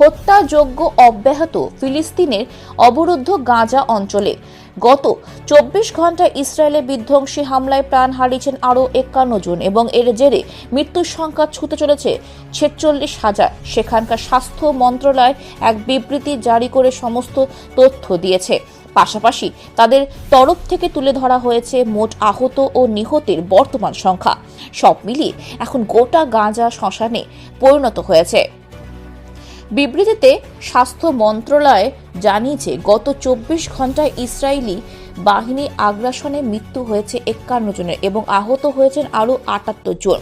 হত্যাযোগ্য অব্যাহত ফিলিস্তিনের অবরুদ্ধ গাজা অঞ্চলে। গত চব্বিশ ঘন্টায় ইসরায়েলে বিধ্বংসী হামলায় প্রাণ হারিয়েছেন আরও একান্ন জন এবং এর জেরে মৃত্যুর সংখ্যা ছুতে চলেছে ছেচল্লিশ হাজার। সেখানকার স্বাস্থ্য মন্ত্রণালয় এক বিবৃতি জারি করে সমস্ত তথ্য দিয়েছে। পাশাপাশি তাদের তরফ থেকে তুলে ধরা হয়েছে মোট আহত ও নিহতের বর্তমান সংখ্যা। সব মিলিয়ে এখন গোটা গাঁজা শ্মশানে পরিণত হয়েছে। বিবৃতিতে স্বাস্থ্য মন্ত্রণালয় জানিয়েছে, গত চব্বিশ ঘন্টায় ইসরায়েলি বাহিনী আগ্রাসনে মৃত্যু হয়েছে একান্ন জনের এবং আহত হয়েছেন আরও আটাত্তর জন।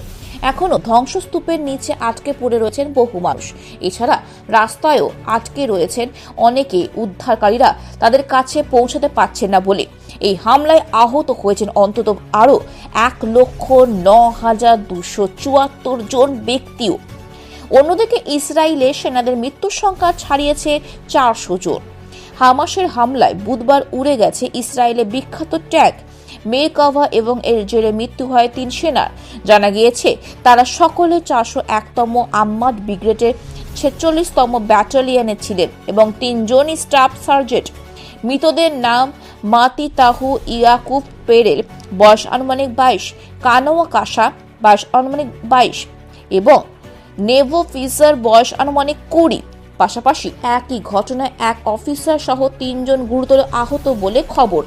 এখনও ধ্বংসস্তূপের নিচে আটকে পড়ে রয়েছেন বহু মানুষ। এছাড়া রাস্তায়ও আটকে রয়েছেন অনেকে উদ্ধারকারীরা তাদের কাছে পৌঁছাতে পারছেন না বলে। এই হামলায় আহত হয়েছেন অন্তত আরও এক লক্ষ ন হাজার দুশো চুয়াত্তর জন ব্যক্তিও। অন্যদিকে ইসরায়েলে সেনাদের মৃত্যুর সংখ্যা ছাড়িয়েছে চারশো জন। হামাসের হামলায় বুধবার উড়ে গেছে ইসরায়েলে বিখ্যাত ট্যাগ মেকাভা এবং এর জেরে মৃত্যু হয় তিন সেনার। জানা গিয়েছে, তারা সকলে চারশো একতম আম্মাদ ব্রিগেডের ছেচল্লিশতম ব্যাটালিয়নে ছিলেন এবং তিনজনই স্টাফ সার্জেন্ট। মৃতদের নাম মাতি তাহু ইয়াকুব পেরেল, বয়স আনুমানিক বাইশ কানোয়া কাসা, বয়স আনুমানিক বাইশ এবং নেভো ফিসার বয়স আনুমানিক কুড়ি। পাশাপাশি একই ঘটনায় এক অফিসার সহ তিনজন গুরুতর আহত বলে খবর।